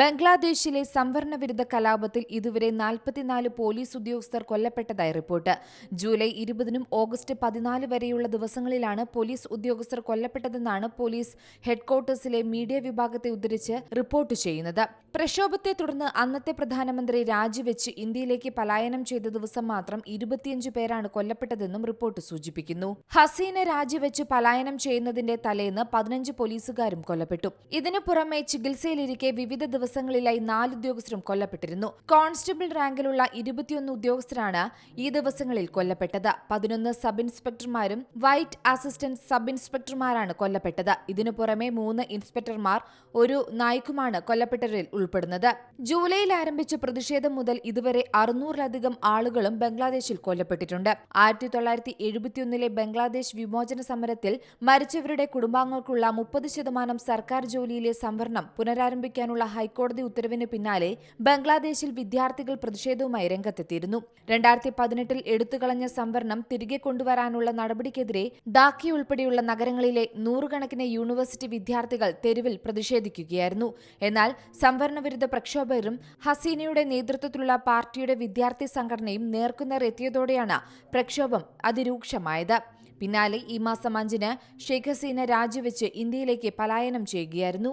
ബംഗ്ലാദേശിലെ സംവരണ വിരുദ്ധ കലാപത്തിൽ ഇതുവരെ നാൽപ്പത്തിനാല് പോലീസ് ഉദ്യോഗസ്ഥർ കൊല്ലപ്പെട്ടതായി റിപ്പോർട്ട്. ജൂലൈ ഇരുപതിനും ഓഗസ്റ്റ് പതിനാല് വരെയുള്ള ദിവസങ്ങളിലാണ് പോലീസ് ഉദ്യോഗസ്ഥർ കൊല്ലപ്പെട്ടതെന്നാണ് പോലീസ് ഹെഡ്ക്വാർട്ടേഴ്സിലെ മീഡിയ വിഭാഗത്തെ ഉദ്ധരിച്ച് റിപ്പോർട്ട് ചെയ്യുന്നത്. പ്രക്ഷോഭത്തെ തുടർന്ന് അന്നത്തെ പ്രധാനമന്ത്രി രാജിവെച്ച് ഇന്ത്യയിലേക്ക് പലായനം ചെയ്ത ദിവസം മാത്രം ഇരുപത്തിയഞ്ച് പേരാണ് കൊല്ലപ്പെട്ടതെന്നും റിപ്പോർട്ട് സൂചിപ്പിക്കുന്നു. ഹസീന രാജിവെച്ച് പലായനം ചെയ്യുന്നതിന്റെ തലേന്ന് പതിനഞ്ച് പോലീസുകാരും കൊല്ലപ്പെട്ടു. ഇതിനു പുറമെ ചികിത്സയിലിരിക്കെ വിവിധ ദിവസങ്ങളിലായി നാല് ഉദ്യോഗസ്ഥരും കൊല്ലപ്പെട്ടിരുന്നു. കോൺസ്റ്റബിൾ റാങ്കിലുള്ള ഇരുപത്തിയൊന്ന് ഉദ്യോഗസ്ഥരാണ് ഈ ദിവസങ്ങളിൽ കൊല്ലപ്പെട്ടത്. പതിനൊന്ന് സബ് ഇൻസ്പെക്ടർമാരും വൈറ്റ് അസിസ്റ്റന്റ് സബ് ഇൻസ്പെക്ടർമാരാണ് കൊല്ലപ്പെട്ടത്. ഇതിനു പുറമെ മൂന്ന് ഇൻസ്പെക്ടർമാർ ഒരു നായ്ക്കുമാണ് കൊല്ലപ്പെട്ടവരിൽ ഉൾപ്പെടുന്നത്. ജൂലൈയിൽ ആരംഭിച്ച പ്രതിഷേധം മുതൽ ഇതുവരെ അറുന്നൂറിലധികം ആളുകളും ബംഗ്ലാദേശിൽ കൊല്ലപ്പെട്ടിട്ടുണ്ട്. ആയിരത്തി തൊള്ളായിരത്തി എഴുപത്തിയൊന്നിലെ ബംഗ്ലാദേശ് വിമോചന സമരത്തിൽ മരിച്ചവരുടെ കുടുംബാംഗങ്ങൾക്കുള്ള മുപ്പത് ശതമാനം സർക്കാർ ജോലിയിലെ സംവരണം പുനരാരംഭിക്കാനുള്ള ഹൈക്കോടതി ഉത്തരവിന് പിന്നാലെ ബംഗ്ലാദേശിൽ വിദ്യാർത്ഥികൾ പ്രതിഷേധവുമായി രംഗത്തെത്തിയിരുന്നു. രണ്ടായിരത്തി പതിനെട്ടിൽ എടുത്തുകളഞ്ഞ സംവരണം തിരികെ കൊണ്ടുവരാനുള്ള നടപടിക്കെതിരെ ഡാക്കി ഉൾപ്പെടെയുള്ള നഗരങ്ങളിലെ നൂറുകണക്കിന് യൂണിവേഴ്സിറ്റി വിദ്യാർത്ഥികൾ തെരുവിൽ പ്രതിഷേധിക്കുകയായിരുന്നു. എന്നാൽ സംവരണ വിരുദ്ധ പ്രക്ഷോഭകരും ഹസീനയുടെ നേതൃത്വത്തിലുള്ള പാർട്ടിയുടെ വിദ്യാർത്ഥി സംഘടനയും നേർക്കുനേർ എത്തിയതോടെയാണ് പ്രക്ഷോഭം അതിരൂക്ഷമായത്. പിന്നാലെ ഈ മാസം അഞ്ചിന് ഷെയ്ഖ് ഹസീന രാജിവെച്ച് ഇന്ത്യയിലേക്ക് പലായനം ചെയ്യുകയായിരുന്നു.